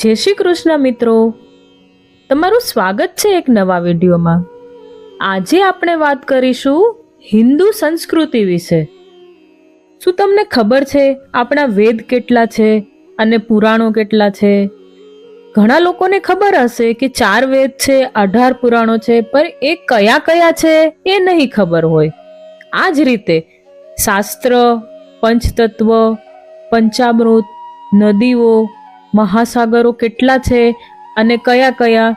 જય શ્રી કૃષ્ણ મિત્રો. તમારું સ્વાગત છે એક નવા વિડીયોમાં. આજે આપણે વાત કરીશું હિન્દુ સંસ્કૃતિ વિશે. શું તમને ખબર છે આપણા વેદ કેટલા છે અને પુરાણો કેટલા છે? ઘણા લોકોને ખબર હશે કે ચાર વેદ છે, અઢાર પુરાણો છે, પણ એ કયા કયા છે એ નહીં ખબર હોય. આ જ રીતે શાસ્ત્ર, પંચતત્વ, પંચામૃત, નદીઓ મહાસાગરો કેટલા છે અને કયા કયા,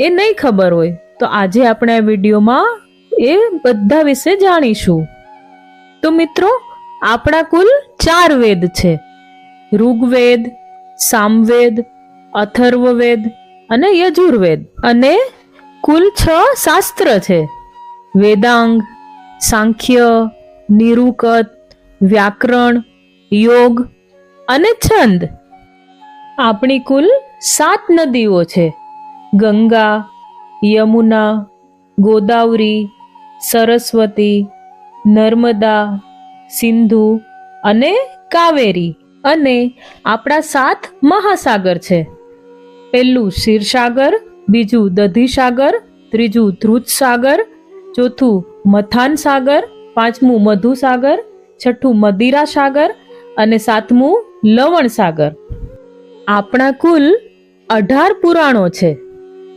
એ નહીં ખબર હોય, તો આજે આપણે આ વિડીયોમાં એ બધા વિશે જાણીશું. તો મિત્રો, આપણા કુલ ચાર વેદ છે. ઋગ્વેદ, સામવેદ, અથર્વવેદ અને યજુર્વેદ. અને કુલ છ શાસ્ત્ર છે. વેદાંગ, સાંખ્ય, નિરુકત, વ્યાકરણ, યોગ અને છંદ. આપણી કુલ સાત નદીઓ છે. ગંગા, યમુના, ગોદાવરી, સરસ્વતી, નર્મદા, સિંધુ અને કાવેરી અને આપણા સાત મહાસાગર છે. પહેલું ક્ષીરસાગર બીજું દધીસાગર, ત્રીજું ધ્રુજસાગર, ચોથું મથાન સાગર પાંચમું મધુસાગર, છઠ્ઠું મદિરા સાગર અને સાતમું લવણ સાગર આપણા કુલ અઢાર પુરાણો છે,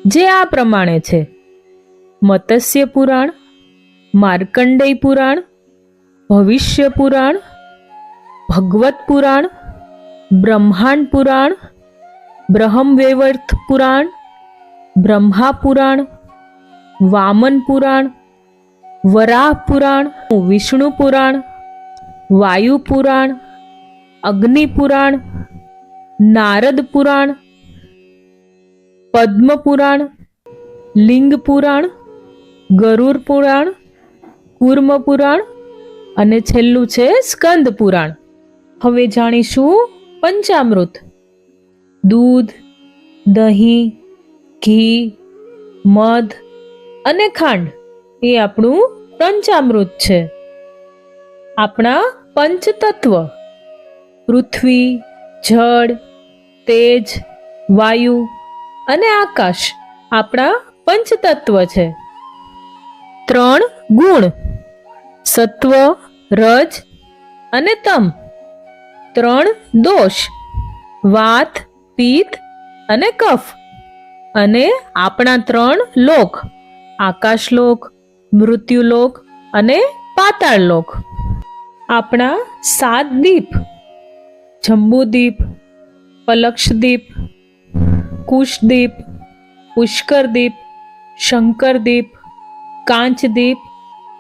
જે આ પ્રમાણે છે. મત્સ્ય પુરાણ, માર્કંડેય પુરાણ, ભવિષ્ય પુરાણ, ભગવત પુરાણ, બ્રહ્માંડ પુરાણ બ્રહ્મવેવર્થ પુરાણ, બ્રહ્મા પુરાણ, વામન પુરાણ, વરાહ પુરાણ, વિષ્ણુ પુરાણ, વાયુ પુરાણ, અગ્નિ પુરાણ નારદ પુરાણ, પદ્મ પુરાણ, લિંગ પુરાણ ગરુર પુરાણ, કુર્મ પુરાણ અને છેલ્લું છે સ્કંદ પુરાણ. હવે જાણીશું પંચામૃત. દૂધ, દહીં, ઘી, મધ અને ખાંડ. એ આપણું પંચામૃત છે. આપણા પંચતત્વ. પૃથ્વી, જળ તેજ, વાયુ અને આકાશ આપણા પંચતત્વ છે. ત્રણ ગુણ, સત્વ, રજ અને તમ. ત્રણ દોષ, વાત, પિત્ત અને કફ. અને આપણા ત્રણ લોક, આકાશલોક, મૃત્યુલોક અને પાતાળલોક. આપણા સાત દીપ, જંબુદીપ પલક્ષદીપ, કુશદીપ, પુષ્કરદીપ, શંકરદીપ, કાંચદીપ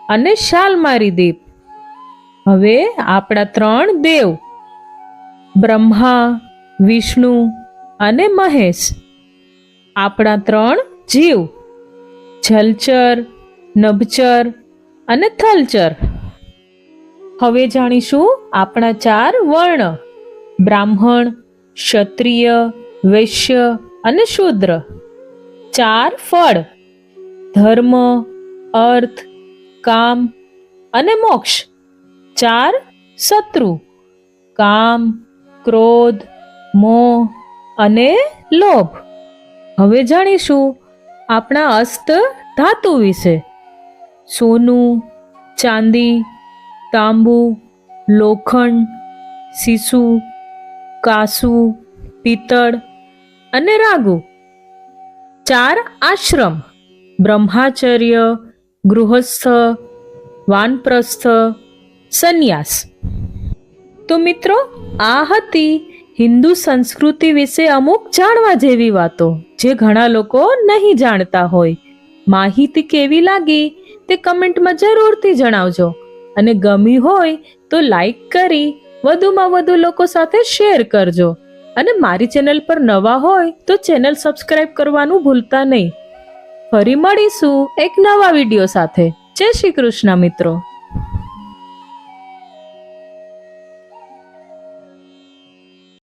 અને શાલમારી દીપ હવે આપણા ત્રણ દેવ, બ્રહ્મા, વિષ્ણુ અને મહેશ. આપણા ત્રણ જીવ, જલચર, નભચર અને થલચર. હવે જાણીશું આપણા ચાર વર્ણ, બ્રાહ્મણ ક્ષત્રિય, વૈશ્ય અને શૂદ્ર. ચાર ફળ. ધર્મ, અર્થ, કામ અને મોક્ષ. ચાર શત્રુ. કામ, ક્રોધ, મોહ અને લોભ. હવે જાણીશું આપણા અસ્ત ધાતુ વિશે. સોનું, ચાંદી, તાંબુ, લોખંડ, સીસુ કાસુ, પિત્તળ અને રાગુ. ચાર આશ્રમ. બ્રહ્માચર્ય, ગૃહસ્થ, વાનપ્રસ્થ, સંન્યાસ. તો મિત્રો, આ હતી હિન્દુ સંસ્કૃતિ વિશે અમુક જાણવા જેવી વાતો, જે ઘણા લોકો નહીં જાણતા હોય. માહિતી કેવી લાગી તે કમેન્ટમાં જરૂરથી જણાવજો. અને ગમી હોય તો લાઈક કરી વધુમાં વધુ લોકો સાથે શેર કરજો. અને મારી ચેનલ પર નવા હોય તો ચેનલ સબસ્ક્રાઇબ કરવાનું ભૂલતા નહીં. ફરી મળીશું એક નવા વીડિયો સાથે. જય શ્રી કૃષ્ણ મિત્રો.